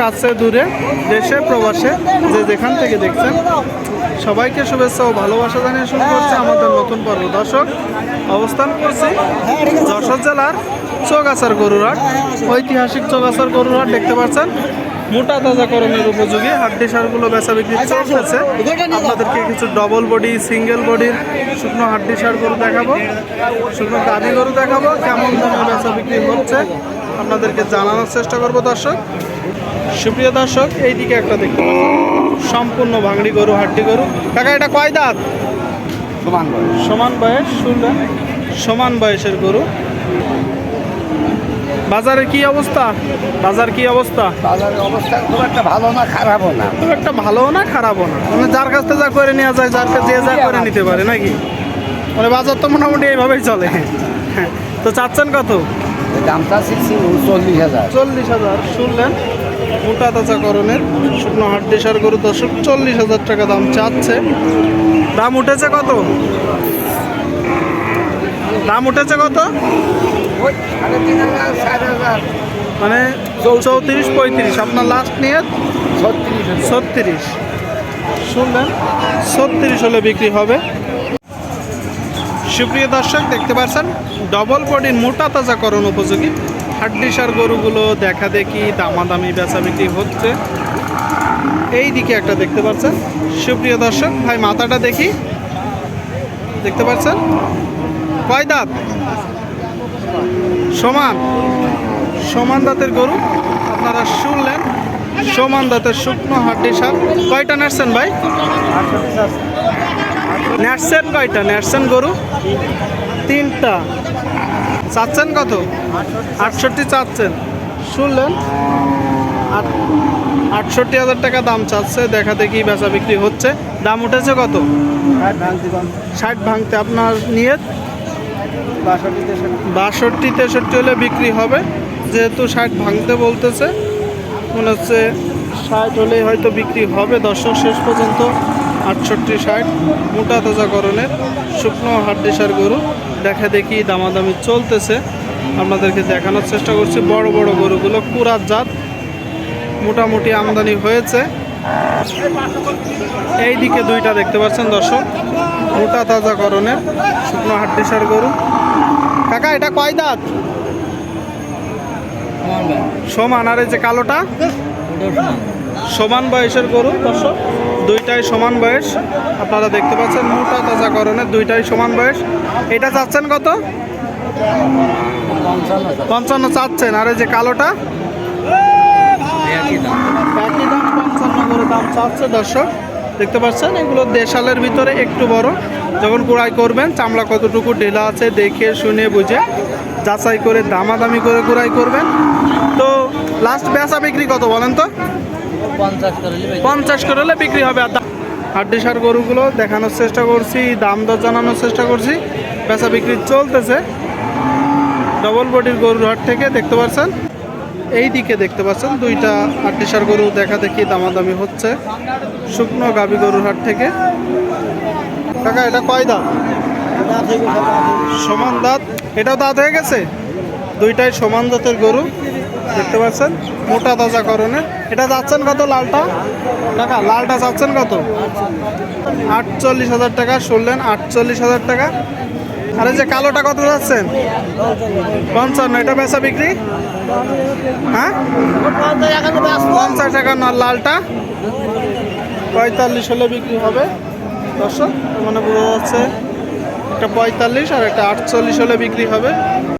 কাছে, দূরে, দেশে, প্রবাসে, যে যেখান থেকে দেখছেন, সবাইকে শুভেচ্ছা ও ভালোবাসা জানিয়ে শুরু করছে আমাদের নতুন পর্ব। দর্শক, অবস্থান করছি যশোর জেলার চৌগাছার গরুরহাট, ঐতিহাসিক চৌগাছার গরুরহাট, দেখতে পাচ্ছেন, মোটা তাজা করণের উপযোগী হাড্ডি সারগুলো বেচা বিক্রি চলতেছে। আপনাদেরকে কিছু ডবল বডি সিঙ্গেল বডির শুকনো হাড্ডি সার গরু দেখাবো, শুকনো গাভি গরু দেখাবো, কেমন দামে বেচা বিক্রি হচ্ছে, আপনাদেরকে জানানোর চেষ্টা করব দর্শক। সুপ্রিয় দর্শক এইদিকে একটা দেখতে সম্পূর্ণ ভাঙড়ি গরু হাড্ডি গরু। কাকা এটা কয় দাঁত? সমান বয়স। সমান বয়স শুনলেন? সমান বয়সের গরু। বাজারের কি অবস্থা? বাজার কি অবস্থা? বাজারের অবস্থা খুব একটা ভালো না খারাপও না। খুব একটা ভালো না খারাপও না? মানে যার কাছ থেকে যা করে নেওয়া যায় যার কাছে যে যা করে নিতে পারে নাকি? মানে বাজার তো মোটামুটি এইভাবেই চলে। তো চাচ্ছেন কত? দামটা চল্লিশ হাজার। চল্লিশ হাজার শুনলেন? মোটা তাজাকরণের শুকনো হাড্ডি সার গরু দর্শক চল্লিশ হাজার টাকা দাম চাচ্ছে। দাম উঠেছে কত? দাম উঠেছে কত? মানে চৌত্রিশ, পঁয়ত্রিশ। আপনার লাস্ট নিয়ে? ছত্রিশ। শুনলেন? ছত্রিশ হলে বিক্রি হবে। সুপ্রিয় দর্শক, দেখতে পাচ্ছেন ডবল বডির মোটা তাজাকরণ উপযোগী। হাড্ডি সার গরুগুলো দেখা দেখি দামাদামি বেচা বিক্রি হচ্ছে। এই দিকে একটা দেখতে পাচ্ছেন। সুপ্রিয় দর্শক, ভাই মাথাটা দেখি। দেখতে পাচ্ছেন? কয় দাঁত? সমান। সমান দাঁতের গরু। আপনারা শুনলেন, সমান দাঁতের শুকনো হাড্ডি কয়টা নাড়ছেন ভাই? নাড়ছেন কয়টা? নাড়ছেন গরু? তিনটা। চাচ্ছেন কত? আটষট্টি চাচ্ছেন। শুনলেন? আট- আটষট্টি হাজার টাকা দাম চাচ্ছে দেখা দেখি বেচা বিক্রি হচ্ছে। দাম উঠেছে কত? ষাট ভাঙতে আপনার নিয়ে বাষট্টি তেষট্টি হলে বিক্রি হবে যেহেতু ষাট ভাঙতে বলতেছে। মনে হচ্ছে ষাট হলেই হয়তো বিক্রি হবে দর্শক শেষ পর্যন্ত আটষট্টি ষাট মোটা তাজাকরণের শুকনো হাড্ডিসার গরু। দেখা দেখি দামাদামি চলতেছে। আপনাদেরকে দেখানোর চেষ্টা করছি বড় বড় গরুগুলো পুরাত জাত। মোটামুটি আমদানি হয়েছে। এই দিকে দুইটা দেখতে পাচ্ছেন দর্শক মোটা তাজাকরণের শুকনো হাড্ডিসার গরু। কাকা এটা কয় দাঁত? সমান আর এই যে কালোটা? সমান বয়সের গরু দর্শক? দুইটাই সমান বয়স। আপনারা দেখতে পাচ্ছেন মোটা তাজাকরণের দুইটাই সমান বয়স। এটা চাচ্ছেন কত? পঞ্চান্ন চাচ্ছেন। আর এই যে কালোটা? পঞ্চান্ন দাম চাচ্ছে দর্শক। দেখতে পাচ্ছেন, এগুলো দেশালের ভিতরে একটু বড়। যখন কুড়াই করবেন, চামড়া কতটুকু ঢেলা আছে দেখে, শুনে, বুঝে, যাচাই করে, দামাদামি করে কুড়াই করবেন। তো লাস্ট বেচা বিক্রি কত বলেন তো? পঞ্চাশ করে হলে বিক্রি হবে। আর হাড্ডি সার গরুগুলো দেখানোর চেষ্টা করছি, দাম দর জানানোর চেষ্টা করছি। বেচা বিক্রি চলতেছে। ডবল বডির গরুর হাট থেকে দেখতে পাচ্ছেন এই দিকে দেখতে পাচ্ছেন, দুইটা হাড্ডি সার গরু দেখা দেখি দামাদামি হচ্ছে। শুকনো গাবি গরুর হাট থেকে। কাকা, এটা কয় দাঁত? সমান দাঁত। এটাও দাঁত হয়ে গেছে? দুইটাই সমান দাঁতের গরু। দেখতে পাচ্ছেন? মোটা তাজা করণে এটা যাচ্ছেন কত লালটা? টাকা লালটা চাচ্ছেন কত? আটচল্লিশ হাজার টাকা শুনলেন, আটচল্লিশ হাজার টাকা। আর এই যে কালোটা কত যাচ্ছেন? পঞ্চান্ন, এটা বেচা বিক্রি? হ্যাঁ? পঞ্চাশ টাকা না লালটা? পঁয়তাল্লিশ হলে বিক্রি হবে। দর্শক মানে বোঝা যাচ্ছে একটা পঁয়তাল্লিশ আর একটা আটচল্লিশ হলে বিক্রি হবে।